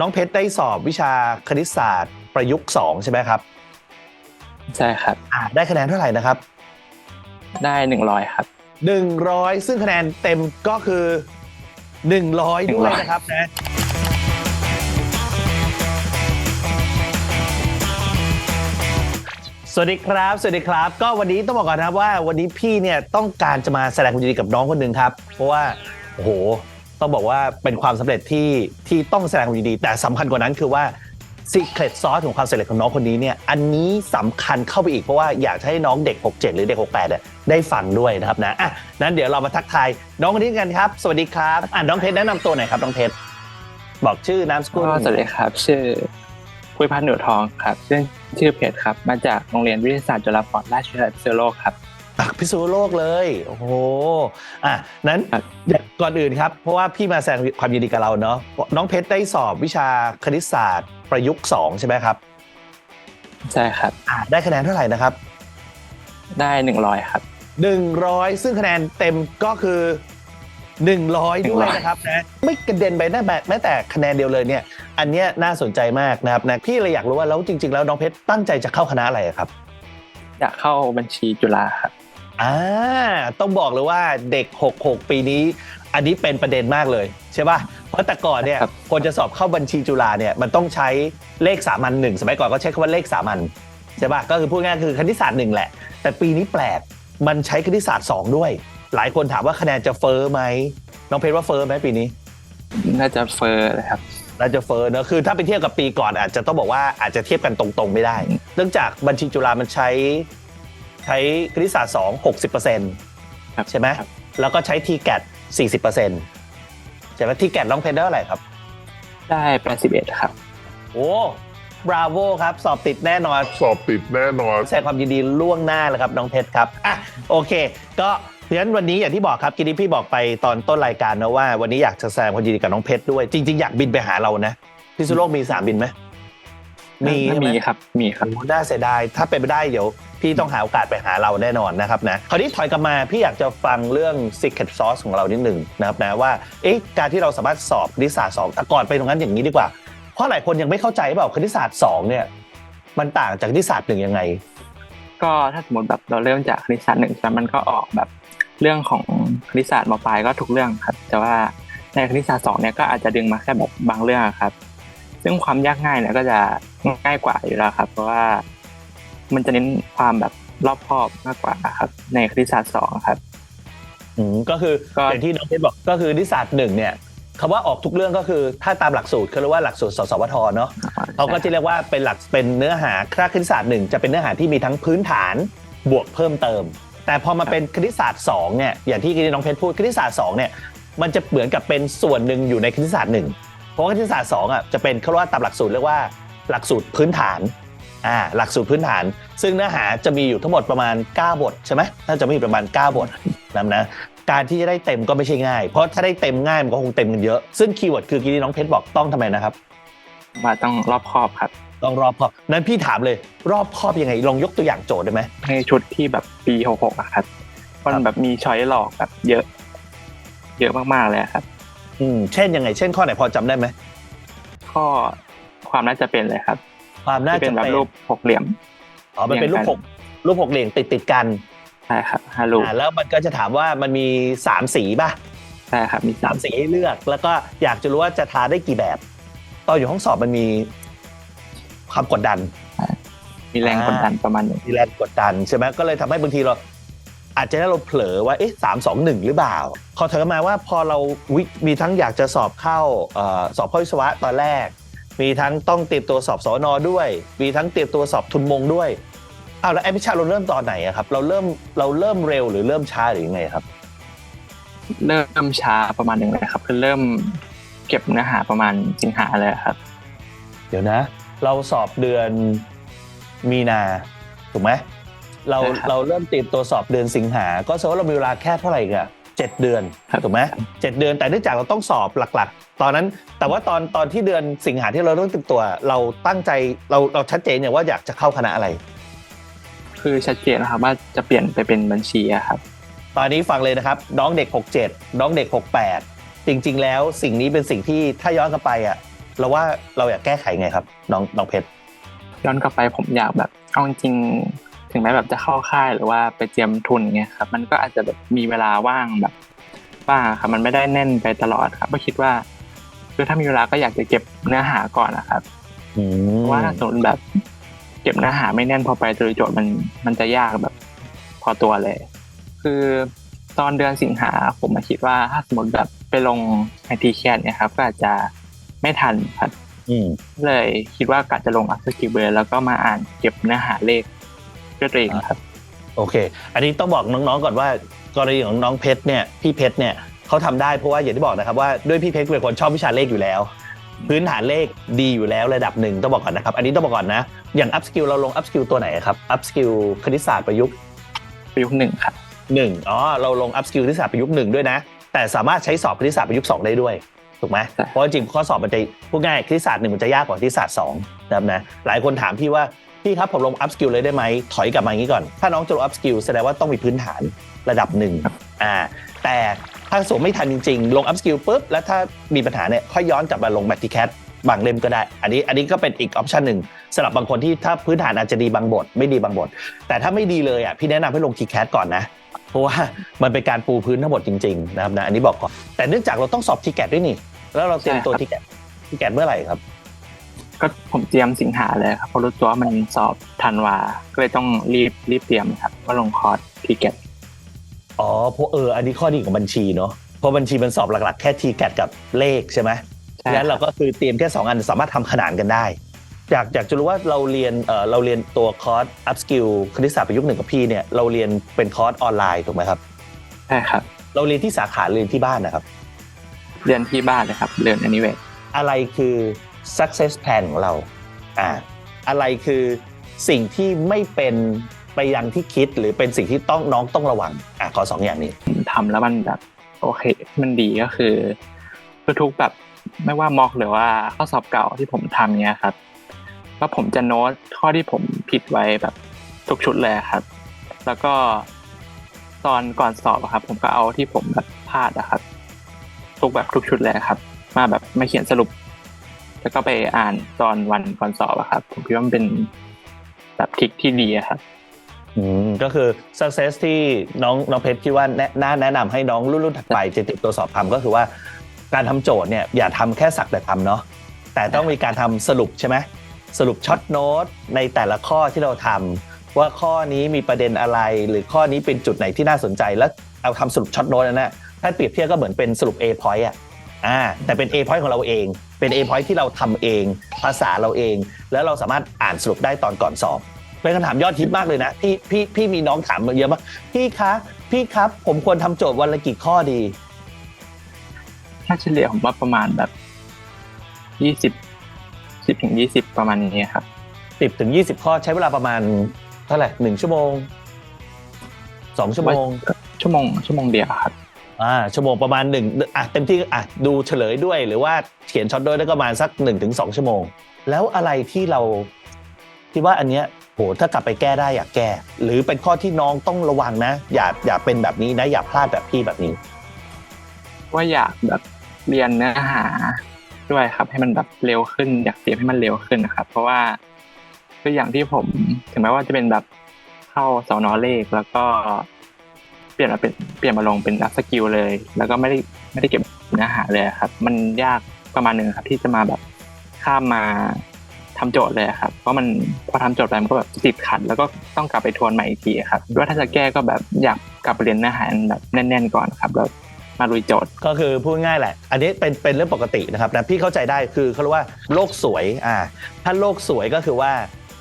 น้องเพชรได้สอบวิชาคณิตศาสตร์ประยุกต์สองใช่ไหมครับใช่ครับ อ่าได้คะแนนเท่าไหร่นะครับ ได้หนึ่งร้อยครับ100ซึ่งคะแนนเต็มก็คือ100ด้วย100นะครับนะสวัสดีครับ สวัสดีครับ ก็วันนี้ต้องบอกก่อนนะครับว่าวันนี้พี่เนี่ยต้องการจะมาแสดงความยินดีกับน้องคนหนึ่งครับ เพราะว่าโอ้โห ต้องบอกว่าเป็นความสำเร็จที่ที่ต้องแสดงความยินดี แต่สำคัญกว่านั้นคือว่า Secret Sauce ของความสำเร็จของน้องคนนี้เนี่ยอันนี้สำคัญเข้าไปอีกเพราะว่าอยากให้น้องเด็ก 67 หรือเด็ก 68เนี่ยได้ฟังด้วยนะครับนะอะนั้นเดี๋ยวเรามาทักทายน้องคนนี้กันครับ สวัสดีครับอะน้องเพชรแนะนำตัวหน่อยครับน้องเพชรบอกชื่อนามสกุลก็สวัสดีครับ ชื่อภูริพัฒน์เหนือทองครับชื่อชื่อเพจครับ มาจากโรงเรียนวิทยาศาสตร์จุฬาภรณ์ราชวิทยาลัยพิษณุโลครับ อะพิษณุโลกเลย โอ้โหอะนั้นก่อนอื่นครับ เพราะว่าพี่มาแสดงความยินดีกับเราเนาะน้องเพชรได้สอบวิชาคณิตศาสตร์ประยุกต์สองใช่ไหมครับใช่ครับอะได้คะแนนเท่าไหร่นะครับ ได้หนึ่งร้อยครับ100ซึ่งคะแนนเต็มก็คือ100ด้วย100นะครับนะไม่กระเด็นไปแม้แต่แม้แต่คะแนนเดียวเลยเนี่ย อันเนี้ยน่าสนใจมากนะครับนะพี่เลยอยากรู้ว่าแล้วจริง ๆ แล้วน้องเพชรตั้งใจจะเข้าคณะอะไรครับ อยากเข้าบัญชีจุฬาครับ อ่าต้องบอกเลยว่าเด็ก 66 ปีนี้ อันนี้เป็นประเด็นมากเลยใช่ป่ะเพราะแต่ก่อนเนี่ยครับคนจะสอบเข้าบัญชีจุฬาเนี่ยมันต้องใช้เลขสามัญหนึ่งสมัยก่อนก็ใช้คำว่าเลขสามัญใช่ป่ะก็คือพูดง่ายๆคือคณิตศาสตร์หนึ่งแหละ แต่ปีนี้แปลกมันใช้คณิตศาสตร์สองด้วย หลายคนถามว่าคะแนนจะเฟอร์ไหมน้องเพชรว่าเฟอร์ไหมปีนี้ น่าจะเฟอร์เลยครับน่าจะเฟอร์เนอะคือถ้าไปเทียบกับปีก่อนอาจจะต้องบอกว่าอาจจะเทียบกันตรงๆไม่ได้ เนื่องจากบัญชีจุฬามันใช้ ใช้คณิตศาสตร์สองหกสิบเปอร์เซ็นต์ครับใช่ไหมครับแล้วก็ใช้ทีแกดสี่สิบเปอร์เซ็นต์ใช่ไหมทีแกดน้องเพชรได้เท่าไหร่ครับ ได้แปดสิบเอ็ดครับ โอ้บราโวครับ สอบติดแน่นอน สอบติดแน่นอนแสดงความยินดีล่วงหน้าเลยครับน้องเพชรครับอะโอเค ก็เพราะฉะนั้นวันนี้อย่างที่บอกครับกินที่พี่บอกไปตอนต้นรายการนะว่า วันนี้อยากจะแสดงความยินดีกับน้องเพชรด้วย จริง ๆ อยากบินไปหาเรานะพิษณุโลกมีสนามบินไหมมีใช่ไหมมีครับ มีครับโอ้น่าเสียดายถ้าเป็นไปได้เดี๋ยว พี่ต้องหาโอกาสไปหาเราแน่นอนนะครับนะคราวนี้ถอยกลับมาพี่อยากจะฟังเรื่อง Secret Sauce ของเรานิดหนึ่งนะครับนะว่าเอ๊ะการที่เราสามารถสอบคณิตศาสตร์สองแต่ก่อนไปตรงนั้นอย่างนี้ดีกว่า เพราะหลายคนยังไม่เข้าใจว่าแบบคณิตศาสตร์สองเนี่ยมันต่างจากคณิตศาสตร์หนึ่งยังไง ก็ถ้าสมมติแบบเราเริ่มจากคณิตศาสตร์หนึ่งใช่ไหมมันก็ออกแบบเรื่องของคณิตศาสตร์มปลายก็ทุกเรื่องครับ แต่ว่าในคณิตศาสตร์สองเนี่ยก็อาจจะดึงมาแค่แบบบางเรื่องครับ ซึ่งความยากง่ายเนี่ยก็จะง่ายกว่าอยู่แล้วครับ เพราะว่า มันจะเน้นความแบบรอบคอบมากกว่าครับ ในคณิตศาสตร์สองครับอืมก็คือก็อย่างที่น้องเพชรบอกก็คือคณิตศาสตร์หนึ่งเนี่ยคำว่าออกทุกเรื่องก็คือถ้าตามหลักสูตรเขาเรียกว่าหลักสูตรสสวทเนาะเขาก็จะเรียกว่าเป็นหลักเป็นเนื้อหาคณะคณิตศาสตร์หนึ่งจะเป็นเนื้อหาที่มีทั้งพื้นฐานบวกเพิ่มเติม แต่พอมาเป็นคณิตศาสตร์2เนี่ยอย่างที่น้องเพชรพูดคณิตศาสตร์2เนี่ยมันจะเหมือนกับเป็นส่วนหนึ่งอยู่ในคณิตศาสตร์หนึ่งเพราะว่าคณิตศาสตร์2อะจะเป็นเขาเรียกว่าตามหลักสูตรเรียกว่าหลักสูตรพื้นฐาน อ่าหลักสูตรพื้นฐาน ซึ่งเนื้อหาจะมีอยู่ทั้งหมดประมาณ 9 บทใช่ไหมน่าจะมีประมาณ 9 บทนะนะการที่จะได้เต็มก็ไม่ใช่ง่าย เพราะถ้าได้เต็มง่ายมันก็คงเต็มกันเยอะ ซึ่งคีย์เวิร์ดคือที่น้องเพชรบอกต้องทำไมนะครับว่าต้องรอบคอบครับ ต้องรอบคอบ นั้นพี่ถามเลยรอบคอบยังไง ลองยกตัวอย่างโจทย์ได้ไหมในชุดที่แบบปีหกหกอะครับ มันแบบมีช้อยหลอกแบบเยอะ เยอะมากๆเลยอะครับ อืม เช่นยังไง เช่นข้อไหนพอจำได้ไหม ข้อความน่าจะเป็นเลยครับ ความน่าที่เป็จะนแบบเป็นรูปหกเหลี่ยมอ๋อมันเป็นรูปหกรูปหกเหลี่ยมติดติดๆกันใช่ครับห้ารูปอ่าแล้วมันก็จะถามว่ามันมีสามสีป่ะใช่ครับมีสาสามมสีให้เลือก แล้วก็อยากจะรู้ว่าจะทาได้กี่แบบ ตอนอยู่ห้องสอบมันมีความกดดัน มีแรงกดดันประมาณหนึ่งมีแรงกดดันใช่ไหมก็เลยทำให้บางทีเรา อาจจะให้เราเผลอว่าเอ๊ะสามสองหนึ่งหรือเปล่าขอเถอะมาว่าพอเราวิมีทั้งอยากจะสอบเข้าเอ่อสอบข้อวิศวะตอนแรก มีทั้งต้องเตรียมตัวสอบสอนอด้วย มีทั้งเตรียมตัวสอบทุนมงด้วยอ้าวแล้วแอปพิชาเราเริ่มตอนไหนอะครับ เราเริ่มเราเริ่มเร็วหรือเริ่มช้าหรือยังไงครับ เริ่มช้าประมาณหนึ่งเลยครับคือเริ่มเก็บเนื้อหาประมาณสิงหาเลยครับ เดี๋ยวนะ เราสอบเดือนมีนาถูกไหมเราใช่ครับเราเริ่มเตรียมตัวสอบเดือนสิงหา ก็แสดงว่าเรามีเวลาแค่เท่าไหร่อีกัน เจ็ดเดือนครับถูกไหมเจ็ดเดือน แต่เนื่องจากเราต้องสอบหลักๆ ตอนนั้นแต่ว่าตอนตอนที่เดือนสิงหาที่เราเริ่มเตรียมตัว เราตั้งใจเราเราชัดเจนเนี่ยว่าอยากจะเข้าคณะอะไร คือชัดเจนนะครับว่าจะเปลี่ยนไปเป็นบัญชีอะครับ ตอนนี้ฟังเลยนะครับ น้องเด็ก 67 น้องเด็ก 68 จริง ๆ แล้วสิ่งนี้เป็นสิ่งที่ถ้าย้อนกลับไปอะเราว่าเราอยากแก้ไขไงครับ น้องน้องเพชรย้อนกลับไปผมอยากแบบเอาจริงๆ ถึงแม้แบบจะเข้าค่ายหรือว่าไปเตรียมทุนเงี้ยครับ มันก็อาจจะแบบมีเวลาว่างแบบบ้างครับ มันไม่ได้แน่นไปตลอดครับก็คิดว่าคือถ้ามีเวลาก็อยากจะเก็บเนื้อหาก่อนนะครับอืมเพราะว่าถ้าสมมติแบบ เก็บเนื้อหาไม่แน่นพอไปโดยโจทย์มันมันจะยากแบบ พอตัวเลย คือตอนเดือนสิงหาผมมาคิดว่าถ้าสมมติแบบไปลงไอทีแคเนี่ยครับ ก็อาจจะไม่ทันครับอืมเลยคิดว่ากะจะลงอัพสกิลเบอร์แล้วก็มาอ่านเก็บเนื้อหาเลข ด้วยตัวเองครับ โอเค อันนี้ต้องบอกน้องๆก่อนว่ากรณีของน้องเพชรเนี่ยพี่เพชรเนี่ยเขาทำได้เพราะว่าอย่างที่บอกนะครับว่าด้วยพี่เพชรเป็นคนชอบวิชาเลขอยู่แล้ว พื้นฐานเลขดีอยู่แล้วระดับหนึ่งต้องบอกก่อนนะครับ อันนี้ต้องบอกก่อนนะ อย่างอัพสกิลเราลงอัพสกิลตัวไหนครับอัพสกิลคณิตศาสตร์ประยุกต์ประยุกต์หนึ่งครับหนึ่งอ๋อเราลงอัพสกิลคณิตศาสตร์ประยุกต์หนึ่งด้วยนะ แต่สามารถใช้สอบคณิตศาสตร์ประยุกต์สองได้ด้วยถูกไหมใช่เพราะจริงๆข้อสอบมันจะพูดง่ายคณิตศาสตร์หนึ่งมันจะยากกว่าคณิตศาสตร์สองนะครับนะหลายคนถามพี่ว่า พี่ครับผมลงอัพสกิลเลยได้ไหมถอยกลับมาอย่างนี้ก่อน ถ้าน้องจะลงอัพสกิลแสดงว่าต้องมีพื้นฐานระดับหนึ่งอ่าแต่ถ้าสมไม่ทันจริงๆ ลงอัพสกิลปุ๊บแล้วถ้ามีปัญหาเนี่ยค่อยย้อนกลับมาลงแมทติแคทบางเล่มก็ได้ อันนี้อันนี้ก็เป็นอีกออปชันหนึ่งสำหรับบางคนที่ถ้าพื้นฐานอาจจะดีบางบท ไม่ดีบางบท แต่ถ้าไม่ดีเลยอะพี่แนะนำให้ลงทีแคทก่อนนะเพราะว่ามันเป็นการปูพื้นทั้งหมดจริงๆนะครับนะอันนี้บอกก่อนแต่เนื่องจากเราต้องสอบทีแกด้วยนี่ แล้วเราเตรียมตัวใช่ทีครับแกทีแกเมื่อไหร่ครับ ก็ผมเตรียมสิงหาเลยครับเพราะรู้ตัวว่ามันสอบธันวา ก็เลยต้องรีบรีบเตรียมครับก็ลงคอร์สทีเก็ตอ๋อเพราะเอออันนี้ข้อดีของบัญชีเนาะเพราะบัญชีมันสอบหลัก ๆ แค่ทีแกกับเลขใช่ไหมใช่งั้นเราก็คือเตรียมแค่2อันสามารถทำขนานกันได้อยากอยากจะรู้ว่าเราเรียนเออเราเรียนตัวคอร์ส up skill คณิตศาสตร์ประยุกต์หนึ่งกับพี่เนี่ยเราเรียนเป็นคอร์สออนไลน์ถูกไหมครับใช่ครับ เราเรียนที่สาขาเรียนที่บ้านนะครับ เรียนที่บ้านเลยครับเรียน anyway อะไรคือ success plan ของเราอ่าอะไรคือสิ่งที่ไม่เป็นไปอยังที่คิดหรือเป็นสิ่งที่ต้องน้องต้องระวังอะขอสองอย่างนี้ผมทำแล้วมันแบบโอเคมันดีก็คือคือทุกแบบไม่ว่าม็อกหรือว่าข้อสอบเก่าที่ผมทำเนี้ยครับก็ผมจะโน้ตข้อที่ผมผิดไว้แบบทุกชุดเลยครับ แล้วก็ตอนก่อนสอบครับ ผมก็เอาที่ผมแบบพลาดอะครับ ทุกแบบทุกชุดเลยครับ มาแบบมาเขียนสรุป แล้วก็ไปอ่านตอนวันก่อนสอบอะครับ ผมคิดว่ามันเป็นแบบทริคที่ดีอะครับอืมก็คือ success ที่น้องน้องเพชรคิดว่าแนะน่าแนะนำให้น้องรุ่นรุ่นถัดไปจะติดตัวสอบทำก็คือว่าการทำโจทย์เนี่ยอย่าทำแค่สักแต่ทำเนาะแต่ต้องมีการทำสรุปใช่ไหมสรุปช็อตโน้ตในแต่ละข้อที่เราทำว่าข้อนี้มีประเด็นอะไร หรือข้อนี้เป็นจุดไหนที่น่าสนใจ แล้วเอาทำสรุปช็อตโน้ตนั่นนะถ้าเปรียบเทียบก็เหมือนเป็นสรุป A point อะ อ่าแต่เป็น A point ของเราเอง เป็น A point ที่เราทำเอง ภาษาเราเอง แล้วเราสามารถอ่านสรุปได้ตอนก่อนสอบ เป็นคำถามยอดฮิตมากเลยนะพี่พี่พี่มีน้องถามมาเยอะมากพี่คะพี่ครับ ผมควรทำโจทย์วันละกี่ข้อดีถ้าเฉลี่ยผมว่าประมาณแบบยี่สิบสิบถึงยี่สิบประมาณนี้ครับ10ถึง20ข้อใช้เวลาประมาณเท่าไหร่หนึ่งชั่วโมง2ชั่วโมงชั่วโมงชั่วโมงเดียวครับ อ่าชั่วโมงประมาณ1อะเต็มที่อะดูเฉลยด้วย หรือว่าเขียนช็อตด้วยแล้วก็ประมาณสัก1ถึง2ชั่วโมง แล้วอะไรที่เราคิดว่าอันเนี้ยโหถ้ากลับไปแก้ได้อยากแก้ หรือเป็นข้อที่น้องต้องระวังนะ อย่าอย่าเป็นแบบนี้นะ อย่าพลาดแบบพี่แบบนี้ ว่าอยากแบบเรียนเนื้อหาด้วยครับ ให้มันแบบเร็วขึ้น อยากเตรียมให้มันเร็วขึ้นนะครับ เพราะว่าคืออย่างที่ผม ถึงแม้ว่าจะเป็นแบบเข้าสอนอเลขแล้วก็ เปลี่ยนมาเป็นเปลี่ยนมาลงเป็นอัพสกิลเลย แล้วก็ไม่ได้ไม่ได้เก็บเนื้อหาเลยครับ มันยากประมาณหนึ่งครับ ที่จะมาแบบข้ามมาทำโจทย์เลยครับ เพราะมันพอทำโจทย์ไปมันก็แบบติดขัด แล้วก็ต้องกลับไปทวนใหม่อีกทีครับว่าถ้าจะแก้ก็แบบอยากกลับไปเรียนเนื้อหาแบบแน่น ๆ ก่อนครับแล้วมาลุยโจทย์ก็คือพูดง่ายแหละ อันนี้เป็นเป็นเรื่องปกตินะครับนะพี่เข้าใจได้คือเขาเรียกว่าโลกสวยอ่าถ้าโลกสวยก็คือว่า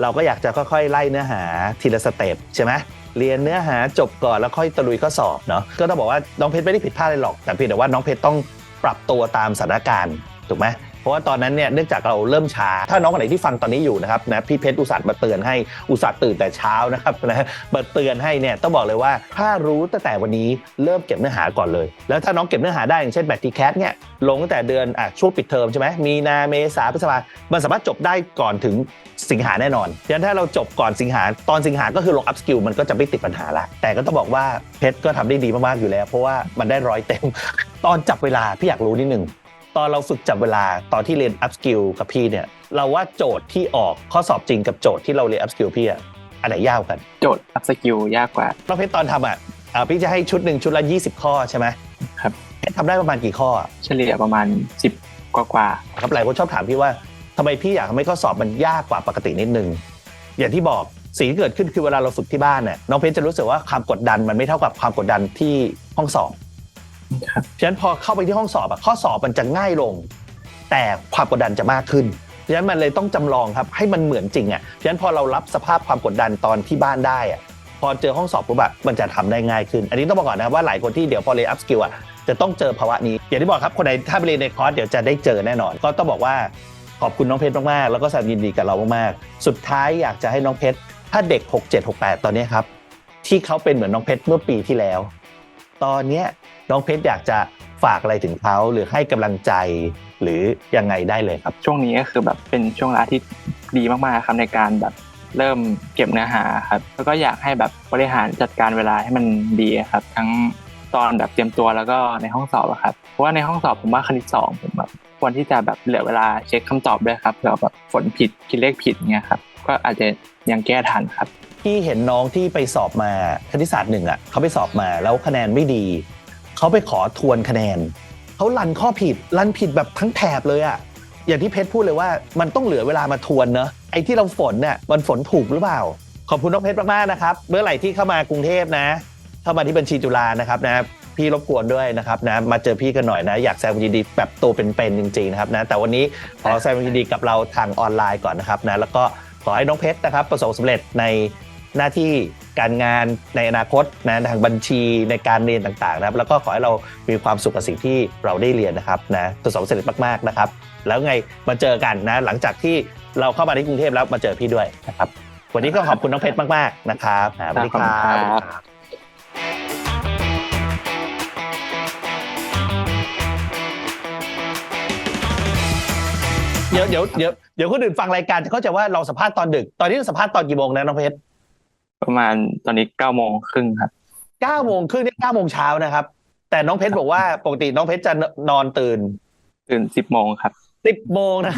เราก็อยากจะค่อยๆไล่เนื้อหาทีละสเต็ปใช่ไหม เรียนเนื้อหาจบก่อนแล้วค่อยตะลุยข้อสอบเนาะก็ต้องบอกว่าน้องเพชรไม่ได้ผิดพลาดอะไรหรอกแต่เพียงแต่ว่าน้องเพชรต้องปรับตัวตามสถานการณ์ถูกไหม เพราะว่าตอนนั้นเนี่ยเนื่องจากเราเริ่มช้า ถ้าน้องคนไหนที่ฟังตอนนี้อยู่นะครับนะพี่เพชรอุตส่าห์มาเตือนให้อุตส่าห์ตื่นแต่เช้านะครับนะมาเตือนให้เนี่ยต้องบอกเลยว่าถ้ารู้ตั้งแต่วันนี้เริ่มเก็บเนื้อหาก่อนเลย แล้วถ้าน้องเก็บเนื้อหาได้อย่างเช่นแบททีแคสเนี่ยลงตั้งแต่เดือนอะช่วงปิดเทอมใช่ไหมมีนาเมษาพฤษภามันสามารถจบได้ก่อนถึงสิงหาแน่นอนฉะนั้นถ้าเราจบก่อนสิงหาตอนสิงหาก็คือลงอัพสกิลมันก็จะไม่ติดปัญหาละแต่ก็ต้องบอกว่าเพชรก็ทำได้ดีมากๆอยู่แล้ว เพราะว่ามันได้ร้อยเต็ม ตอนจับเวลาพี่อยากรู้นิดนึง ตอนเราฝึกจับเวลาตอนที่เรียน up skill กับพี่เนี่ยเราว่าโจทย์ที่ออกข้อสอบจริงกับโจทย์ที่เราเรียน up skill พี่อะอันไหนยากกว่ากัน โจทย์อัพสกิลยากกว่าน้องเพชรตอนทำอะอ่าพี่จะให้ชุดหนึ่งชุดละ20 ข้อใช่ไหมครับเพชรทำได้ประมาณกี่ข้ออะเฉลี่ยประมาณ 10 กว่ากว่าครับหลายคนชอบถามพี่ว่าทำไมพี่อยากทำให้ข้อสอบมันยากกว่าปกตินิดนึง อย่างที่บอกสิ่งที่เกิดขึ้นคือเวลาเราฝึกที่บ้านเนี่ยน้องเพชรจะรู้สึกว่าความกดดันมันไม่เท่ากับความกดดันที่ห้องสอบ ครับฉะนั้นพอเข้าไปที่ห้องสอบอะข้อสอบมันจะง่ายลง แต่ความกดดันจะมากขึ้นฉะนั้นมันเลยต้องจำลองครับให้มันเหมือนจริงอะฉะนั้นพอเรารับสภาพความกดดันตอนที่บ้านได้อะพอเจอห้องสอบปุ๊บอะมันจะทำได้ง่ายขึ้น อันนี้ต้องบอกก่อนนะว่าหลายคนที่เดี๋ยวพอเรียนอัพสกิลอะจะต้องเจอภาวะนี้ อย่างที่บอกครับคนไหนถ้าไปเรียนในคอร์สเดี๋ยวจะได้เจอแน่นอน ก็ต้องบอกว่าขอบคุณน้องเพชรมากๆ แล้วก็สดงยินดีกับเรามากๆ สุดท้ายอยากจะให้น้องเพชรถ้าเด็ก 6 7 6 8 ตอนนี้ครับที่เขาเป็นเหมือนน้องเพชรเมื่อปีที่แล้ว ตอนเนี้ย น้องเพชรอยากจะฝากอะไรถึงเขาหรือให้กำลังใจหรือยังไงได้เลยครับ ช่วงนี้ก็คือแบบเป็นช่วงเวลาที่ดีมากๆครับในการแบบเริ่มเก็บเนื้อหาครับแล้วก็อยากให้แบบบริหารจัดการเวลาให้มันดีครับ ทั้งตอนแบบเตรียมตัวแล้วก็ในห้องสอบอะครับเพราะว่าในห้องสอบผมว่าคณิตสองผมแบบควรที่จะแบบเหลือเวลาเช็คคำตอบด้วยครับเผื่อแบบฝนผิดคิดเลขผิดเงี้ยครับก็อาจจะยังแก้ทันครับที่เห็นน้องที่ไปสอบมาคณิตศาสตร์หนึ่งอะเขาไปสอบมาแล้วคะแนนไม่ดี เขาไปขอทวนคะแนนเขาลันข้อผิดลันผิดแบบทั้งแถบเลยอะอย่างที่เพชรพูดเลยว่ามันต้องเหลือเวลามาทวนเนอะไอ้ที่เราฝนเนี่ยมันฝนถูกหรือเปล่า ขอบคุณน้องเพชรมากๆนะครับ เมื่อไหร่ที่เข้ามากรุงเทพนะ เข้ามาที่บัญชีจุฬานะครับนะพี่รบกวนด้วยนะครับนะมาเจอพี่กันหน่อยนะ อยากแสดงความยินดีแบบตัวเป็นๆจริงๆนะครับนะแต่วันนี้ขอแสดงความยินดีกับเราทางออนไลน์ก่อนนะครับนะแล้วก็ขอให้น้องเพชรนะครับประสบความสำเร็จในหน้าที่ การงานในอนาคตนะทางบัญชีในการเรียนต่างๆนะครับแล้วก็ขอให้เรามีความสุขกับสิ่งที่เราได้เรียนนะครับนะประสบความสำเร็จมากๆนะครับ แล้วไงมาเจอกันนะหลังจากที่เราเข้ามาที่กรุงเทพแล้วมาเจอพี่ด้วยนะครับวันนี้ก็ขอบคุณน้องเพชรมากๆนะครับอ่าสวัสดีครัขอบคุณครับบเดี๋ยวเดี๋ยวเดี๋ยวเดี๋ยวคนอื่นฟังรายการจะเข้าใจว่าเราสัมภาษณ์ตอนดึก ตอนนี้เราสัมภาษณ์ตอนกี่โมงนะน้องเพชร ประมาณตอนนี้เก้าโมงครึ่งครับเก้าโมงครึ่งนี่เก้าโมงเช้านะครับ แต่น้องเพชรบอกว่าปกติน้องเพชรจะนอนตื่น ตื่นสิบโมงครับสิบโมงนะ